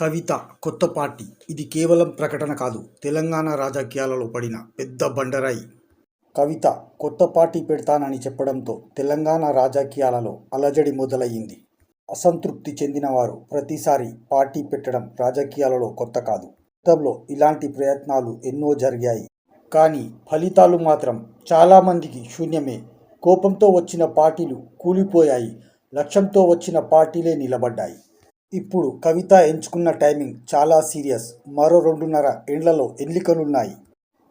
కవిత కొత్త పార్టీ. ఇది కేవలం ప్రకటన కాదు తెలంగాణ రాజకీయాలలో పడిన పెద్ద బండరాయి. కవిత కొత్త పార్టీ పెడతానని చెప్పడంతో తెలంగాణ రాజకీయాలలో అలజడి మొదలయ్యింది. అసంతృప్తి చెందినవారు ప్రతిసారి పార్టీ పెట్టడం రాజకీయాలలో కొత్త కాదు. గతంలో ఇలాంటి ప్రయత్నాలు ఎన్నో జరిగాయి. కానీ ఫలితాలు మాత్రం చాలామందికి శూన్యమే. కోపంతో వచ్చిన పార్టీలు కూలిపోయాయి. లక్ష్యంతో వచ్చిన పార్టీలే నిలబడ్డాయి. ఇప్పుడు కవిత ఎంచుకున్న టైమింగ్ చాలా సీరియస్. మరో రెండున్నర ఏండ్లలో ఎన్నికలున్నాయి.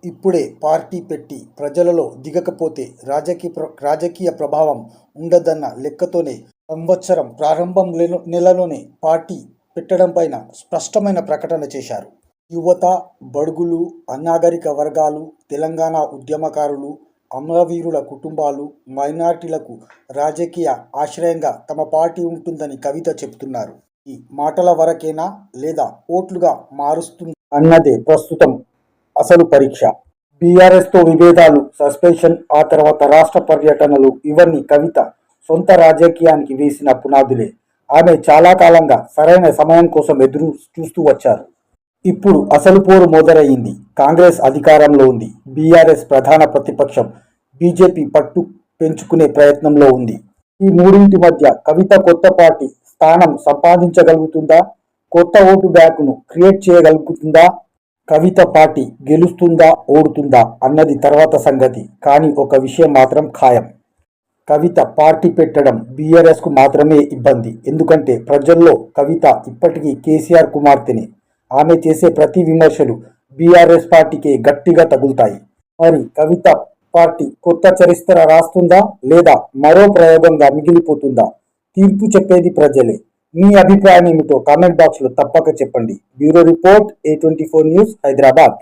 ఇప్పుడే పార్టీ పెట్టి ప్రజలలో దిగకపోతే రాజకీయ ప్ర- రాజకీయ ప్రభావం ఉండదన్న లెక్కతోనే సంవత్సరం ప్రారంభం నెలలోనే పార్టీ పెట్టడం పైన స్పష్టమైన ప్రకటన చేశారు. యువత బడుగులు అనాగరిక వర్గాలు తెలంగాణ ఉద్యమకారులు అమరవీరుల కుటుంబాలు మైనార్టీలకు రాజకీయ ఆశ్రయంగా తమ పార్టీ ఉంటుందని కవిత చెబుతున్నారు. ఈ మాటల వరకేనా లేదా ఓట్లుగా మారుస్తుంది అన్నదే ప్రస్తుతం అసలు పరీక్ష. బీఆర్ఎస్తో విభేదాలు సస్పెన్షన్ ఆ తర్వాత రాష్ట్ర పర్యటనలు ఇవన్నీ కవిత సొంత రాజకీయానికి వేసిన పునాదులే. ఆమె చాలా కాలంగా సరైన సమయం కోసం ఎదురు చూస్తూ వచ్చారు. ఇప్పుడు అసలు పోరు మొదలయ్యింది. కాంగ్రెస్ అధికారంలో ఉంది. బీఆర్ఎస్ ప్రధాన ప్రతిపక్షం బీజేపీ పట్టు పెంచుకునే ప్రయత్నంలో ఉంది. ఈ మూడింటి మధ్య కవిత కొత్త పార్టీ స్థానం సంపాదించగలుగుతుందా? కొత్త ఓటు బ్యాంకును క్రియేట్ చేయగలుగుతుందా? కవిత పార్టీ గెలుస్తుందా? ఓడుతుందా? అన్నది తర్వాత సంగతి. కానీ ఒక విషయం మాత్రం ఖాయం. కవిత పార్టీ పెట్టడం బీఆర్ఎస్కు మాత్రమే ఇబ్బంది. ఎందుకంటే ప్రజల్లో కవిత ఇప్పటికీ కేసీఆర్ కుమార్తెనే. ఆమె చేసే ప్రతి విమర్శలు బీఆర్ఎస్ పార్టీకే గట్టిగా తగులుతాయి. మరి కవిత పార్టీ కొత్త చరిత్ర రాస్తుందా? లేదా మరో ప్రయోగంగా మిగిలిపోతుందా? తీర్పు చెప్పేది ప్రజలే. మీ అభిప్రాయం ఏమిటో కామెంట్ బాక్స్లో తప్పక చెప్పండి. Bureau report A twenty four news Hyderabad